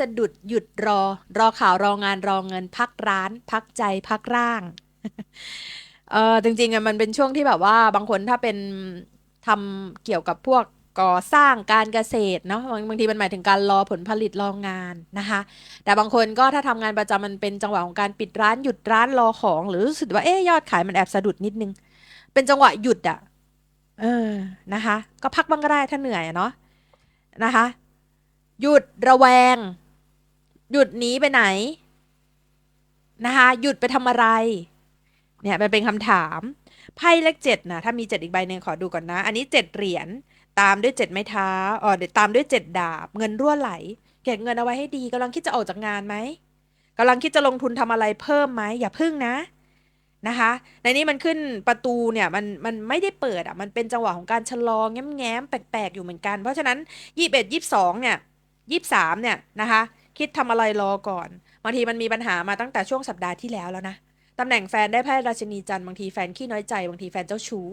สะดุดหยุดรอ รอข่าวรองานรอเงิน พักร้าน พักใจพักร่าง เออจริงๆอะมันเป็นช่วงที่แบบว่าบางคนถ้าเป็นทำเกี่ยวกับพวกก่อสร้างการเกษตรเนาะบางบางทีมันหมายถึงการรอผลผลิตรองานนะคะ แต่บางคนก็ถ้าทำงานประจำมันเป็นจังหวะของการปิดร้านหยุดร้านรอของ หรือรู้สึกว่าเอ๊ยอดขายมันแอบสะดุดนิดนึง เป็นจังหวะหยุดอะเออนะคะ ก็พักบ้างก็ได้ถ้าเหนื่อยเนาะนะคะ หยุดระแวง หยุดหนีไปไหน นะคะหยุดไปทำอะไร เนี่ยมันเป็นคำถาม ไพ่เลขเจ็ดนะถ้ามีเจ็ดอีกใบหนึ่งขอดูก่อนนะ อันนี้เจ็ดเหรียญตามด้วยเจ็ดไม้เท้าอ๋อเดี๋ยวตามด้วยเจ็ดดาบ เงินรั่วไหล เก็บเงินเอาไว้ให้ดีกำลังคิดจะออกจากงานไหมกำลังคิดจะลงทุนทำอะไรเพิ่มไหมอย่าพึ่งนะนะคะ ในนี้มันขึ้นประตูเนี่ยมันมันไม่ได้เปิดอะมันเป็นจังหวะของการชะลอแง้มแง้มแปลกๆอยู่เหมือนกัน เพราะฉะนั้นยี่สิบเอ็ดยี่สิบสองเนี่ยยี่สิบสามเนี่ยนะคะ คิดทำอะไรรอก่อนบางทีมันมีปัญหามาตั้งแต่ช่วงสัปดาห์ที่แล้วแล้วนะตำแหน่งแฟนได้ไพ่ราชินีจันทร์บางทีแฟนขี้น้อยใจ บางทีแฟนเจ้าชู้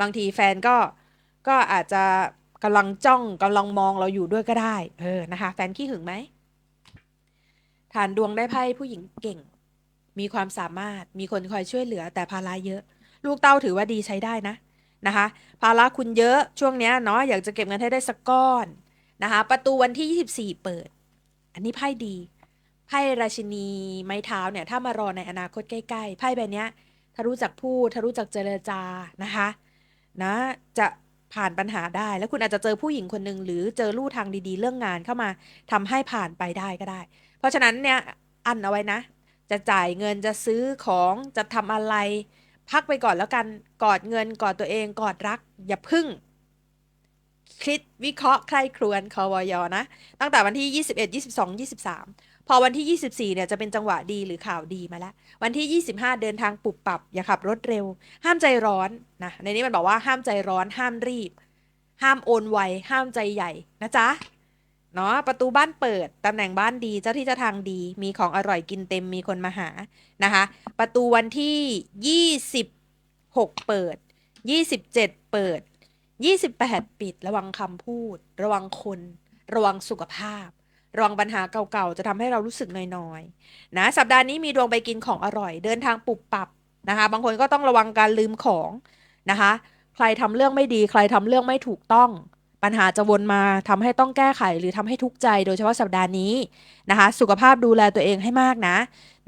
บางทีแฟนก็ก็อาจจะกำลังจ้องกำลังมองเราอยู่ด้วยก็ได้ เออนะคะ แฟนขี้หึงไหมฐานดวงได้ไพ่ผู้หญิงเก่ง มีความสามารถมีคนคอยช่วยเหลือแต่ภาระเยอะ ลูกเต้าถือว่าดีใช้ได้นะนะคะ ภาระคุณเยอะช่วงเนี้ยเนาะอยากจะเก็บเงินให้ได้สักก้อนนะคะ ประตูวันที่ 24 เปิด อันนี้ไพ่ดี ไพ่ราชินีไม้เท้าเนี่ย ถ้ามารอในอนาคตใกล้ ๆ ไพ่ใบเนี้ยถ้ารู้จักพูดถ้ารู้จักเจรจานะคะนะจะผ่านปัญหาได้ แล้วคุณอาจจะเจอผู้หญิงคนหนึ่งหรือเจอลู่ทางดีๆ เรื่องงานเข้ามาทำให้ผ่านไปได้ก็ได้ เพราะฉะนั้นเนี่ยอันเอาไว้นะ จะจ่ายเงินจะซื้อของจะทำอะไร พักไปก่อนแล้วกันกอดเงินกอดตัวเองกอดรัก อย่าพึ่ง คิดวิเคราะห์ใครครวญคอวยนะ ตั้งแต่วันที่ 21 22 23 พอวันที่ 24เนี่ยจะเป็นจังหวะดีหรือข่าวดีมาแล้ว วันที่ 25 เดินทางปรับปรับ อย่าขับรถเร็ว ห้ามใจร้อนนะในนี้มันบอกว่าห้ามใจร้อน ห้ามรีบ ห้ามโอนไว ห้ามใจใหญ่นะจ๊ะเนาะประตูบ้านเปิด ตำแหน่งบ้านดีเจ้าที่เจ้าทางดี มีของอร่อยกินเต็มมีคนมาหานะคะ ประตูวันที่ 26 เปิด 27 เปิด 28 ปิดระวังคำพูด ระวังคน ระวังสุขภาพ ระวังปัญหาเก่าๆ จะทำให้เรารู้สึกน้อยๆ นะ สัปดาห์นี้มีดวงไปกินของอร่อย เดินทางปุบปับนะคะ บางคนก็ต้องระวังการลืมของนะคะ ใครทำเรื่องไม่ดี ใครทำเรื่องไม่ถูกต้อง ปัญหาจะวนมาทำให้ต้องแก้ไขหรือทำให้ทุกข์ใจ โดยเฉพาะสัปดาห์นี้นะคะ สุขภาพดูแลตัวเองให้มากนะ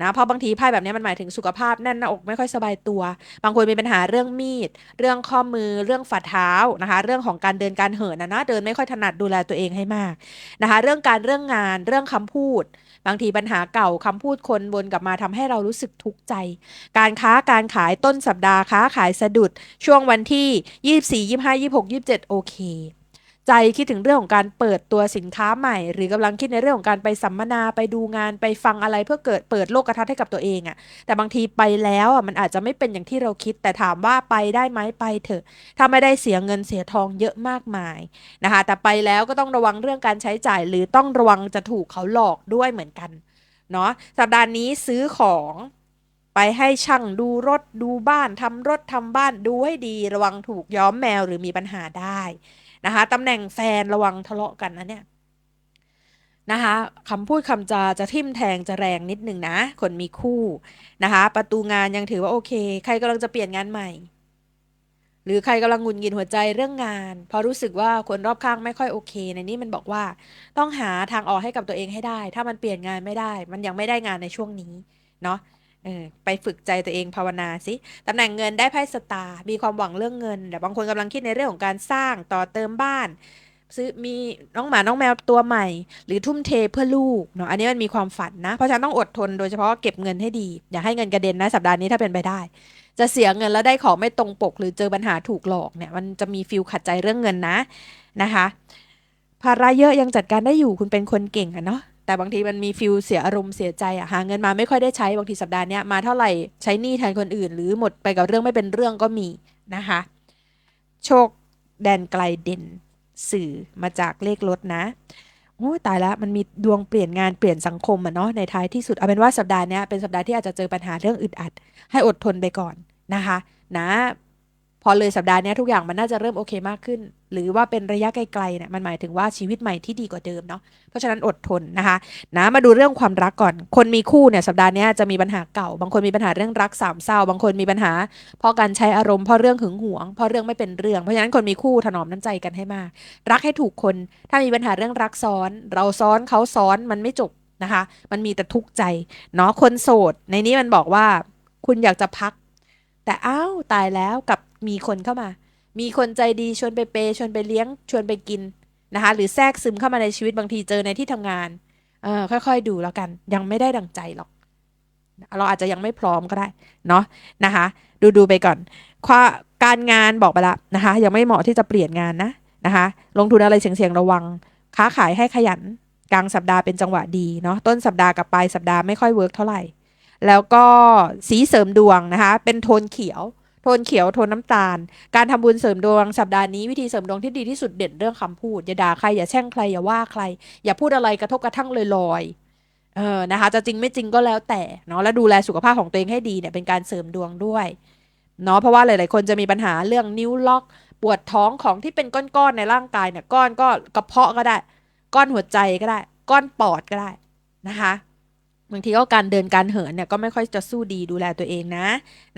นะเพราะบางทีไพ่แบบนี้มันหมายถึงสุขภาพแน่นหน้าอกไม่ค่อยสบายตัว บางคนมีปัญหาเรื่องมีด เรื่องข้อมือเรื่องฝ่าเท้านะคะ เรื่องของการเดินการเหินนะนะเดินไม่ค่อยถนัดดูแลตัวเองให้มากนะคะ เรื่องการเรื่องงานเรื่องคำพูด บางทีปัญหาเก่าคำพูดคนวนกลับมาทำให้เรารู้สึกทุกข์ใจ การค้าการขายต้นสัปดาห์ค้าขายสะดุดช่วงวันที่ 24 25 26 27 โอเค ใจคิดถึงเรื่องของการเปิดตัวสินค้าใหม่ หรือกำลังคิดในเรื่องของการไปสัมมนาไปดูงานไปฟังอะไรเพื่อเกิดเปิดโลกทัศน์ให้กับตัวเองอะแต่บางทีไปแล้วอะมันอาจจะไม่เป็นอย่างที่เราคิด แต่ถามว่าไปได้ไหมไปเถอะ ถ้าไม่ได้เสียเงินเสียทองเยอะมากมายนะคะ แต่ไปแล้วก็ต้องระวังเรื่องการใช้จ่าย หรือต้องระวังจะถูกเขาหลอกด้วยเหมือนกันเนาะสัปดาห์นี้ซื้อของ ไปให้ช่างดูรถดูบ้านทำรถทำบ้านดูให้ดีระวังถูกย้อมแมวหรือมีปัญหาได้นะคะตำแหน่งแฟนระวังทะเลาะกันนะเนี่ยนะคะคำพูดคำจาจะทิ่มแทงจะแรงนิดหนึ่งนะ คนมีคู่นะคะ ประตูงานยังถือว่าโอเค ใครกำลังจะเปลี่ยนงานใหม่ หรือใครกำลังหงุนหงิดหัวใจเรื่องงานเพราะรู้สึกว่าคนรอบข้างไม่ค่อยโอเค ในนี้มันบอกว่า ต้องหาทางออกให้กับตัวเองให้ได้ ถ้ามันเปลี่ยนงานไม่ได้ มันยังไม่ได้งานในช่วงนี้เนาะ เออไปฝึกใจตัวเองภาวนาสิตำแหน่งเงินได้ไพ่สตาร์มีความหวังเรื่องเงินแต่บางคนกำลังคิดในเรื่องของการสร้างต่อเติมบ้าน ซื้อมีน้องหมาน้องแมวตัวใหม่ หรือทุ่มเทเพื่อลูกเนาะอันนี้มันมีความฝันนะ เพราะฉะนั้นต้องอดทนโดยเฉพาะเก็บเงินให้ดี อย่าให้เงินกระเด็นนะสัปดาห์นี้ถ้าเป็นไปได้ จะเสียเงินแล้วได้ของไม่ตรงปก หรือเจอปัญหาถูกหลอกเนี่ยมันจะมีฟิลขัดใจเรื่องเงินนะนะคะภาระเยอะยังจัดการได้อยู่คุณเป็นคนเก่งอะเนาะ แต่บางทีมันมีฟิลเสียอารมณ์เสียใจอะหาเงินมาไม่ค่อยได้ใช้บางทีสัปดาห์เนี้ยมาเท่าไหร่ใช้หนี้แทนคนอื่น หรือหมดไปกับเรื่องไม่เป็นเรื่องก็มีนะคะ โชคแดนไกลเด่นสื่อมาจากเลขรถนะโอ้ตายแล้วมันมีดวงเปลี่ยนงานเปลี่ยนสังคมอะเนาะในท้ายที่สุดเอาเป็นว่าสัปดาห์เนี้ยเป็นสัปดาห์ที่อาจจะเจอปัญหาเรื่องอึดอัด ให้อดทนไปก่อนนะคะ นะ พอเลยสัปดาห์นี้ทุกอย่างมันน่าจะเริ่มโอเคมากขึ้น หรือว่าเป็นระยะไกลๆเนี่ยมันหมายถึงว่าชีวิตใหม่ที่ดีกว่าเดิมเนาะเพราะฉะนั้นอดทนนะคะนะมาดูเรื่องความรักก่อน คนมีคู่เนี่ยสัปดาห์นี้จะมีปัญหาเก่า บางคนมีปัญหาเรื่องรักสามเศร้า บางคนมีปัญหาเพราะการใช้อารมณ์เพราะเรื่องหึงหวงเพราะเรื่องไม่เป็นเรื่อง เพราะฉะนั้นคนมีคู่ถนอมน้ำใจกันให้มาก รักให้ถูกคน ถ้ามีปัญหาเรื่องรักซ้อน เราซ้อนเขาซ้อนมันไม่จบนะคะ มันมีแต่ทุกข์ใจเนาะคนโสด ในนี้มันบอกว่าคุณอยากจะพัก แต่อ้าวตายแล้วกับมีคนเข้ามา มีคนใจดีชวนไปเปย์ชวนไปเลี้ยงชวนไปกินนะคะ หรือแทรกซึมเข้ามาในชีวิตบางทีเจอในที่ทำงานเออค่อย ๆ ดูแล้วกัน ยังไม่ได้ดังใจหรอก เราอาจจะยังไม่พร้อมก็ได้เนาะนะคะ ดูดูไปก่อนควาการงานบอกไปละนะคะ ยังไม่เหมาะที่จะเปลี่ยนงานนะนะคะ ลงทุนอะไรเสี่ยงๆระวัง ค้าขายให้ขยัน กลางสัปดาห์เป็นจังหวะดีเนาะต้นสัปดาห์กับปลายสัปดาห์ไม่ค่อยเวิร์กเท่าไหร่ แล้วก็สีเสริมดวงนะคะ เป็นโทนเขียว โทนเขียว โทนน้ำตาล การทำบุญเสริมดวงสัปดาห์นี้วิธีเสริมดวงที่ดีที่สุดเด่นเรื่องคำพูด อย่าด่าใคร อย่าแช่งใคร อย่าว่าใคร อย่าพูดอะไรกระทบกระทั่งลอยๆ เออ นะคะ จะจริงไม่จริงก็แล้วแต่ เนาะ แล้วดูแลสุขภาพของตัวเองให้ดีเนี่ย เป็นการเสริมดวงด้วย เนาะ เพราะว่าหลาย ๆ คนจะมีปัญหาเรื่องนิ้วล็อก ปวดท้องของที่เป็นก้อนๆ ในร่างกายเนี่ย ก้อนก็กระเพาะก็ได้ ก้อนหัวใจก็ได้ ก้อนปอดก็ได้ นะคะ บางทีก็การเดินการเหินเนี่ยก็ไม่ค่อยจะสู้ดีดูแลตัวเองนะ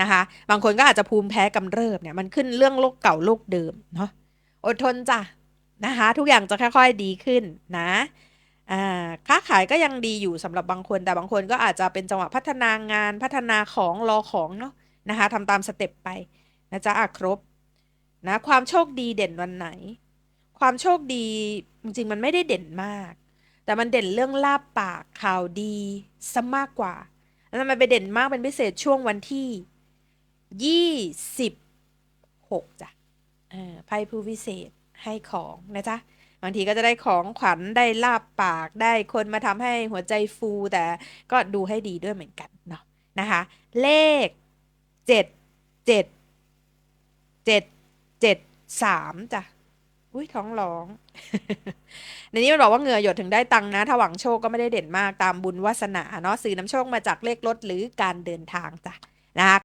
นะคะ บางคนก็อาจจะภูมิแพ้กำเริบเนี่ยมันขึ้นเรื่องโรคเก่าโรคเดิมเนาะอดทนจ้ะนะคะ ทุกอย่างจะค่อยๆดีขึ้นนะอ่าค้าขายก็ยังดีอยู่สำหรับบางคน แต่บางคนก็อาจจะเป็นจังหวะพัฒนางานพัฒนาของรอของเนาะนะคะทำตามสเต็ปไปนะจ๊ะอะครบนะความโชคดีเด่นวันไหน ความโชคดีจริงๆมันไม่ได้เด่นมาก แต่มันเด่นเรื่องลาบปากข่าวดีซะมากกว่า แล้วมันไปเด่นมากเป็นพิเศษช่วงวันที่ยี่สิบหกจ้ะไพ่ผู้พิเศษให้ของนะจ๊ะบางทีก็จะได้ของขวัญได้ลาบปากได้คนมาทำให้หัวใจฟูแต่ก็ดูให้ดีด้วยเหมือนกันเนาะนะคะ เลขเจ็ดเจ็ดเจ็ดเจ็ดสามจ้ะ อุ้ยท้องร้อง ในนี้มันบอกว่าเหงื่อหยดถึงได้ตังนะ ถ้าหวังโชคก็ไม่ได้เด่นมากตามบุญวาสนาเนาะซื้อน้ำโชคมาจากเลขรถหรือการเดินทางจ้ะนะคะ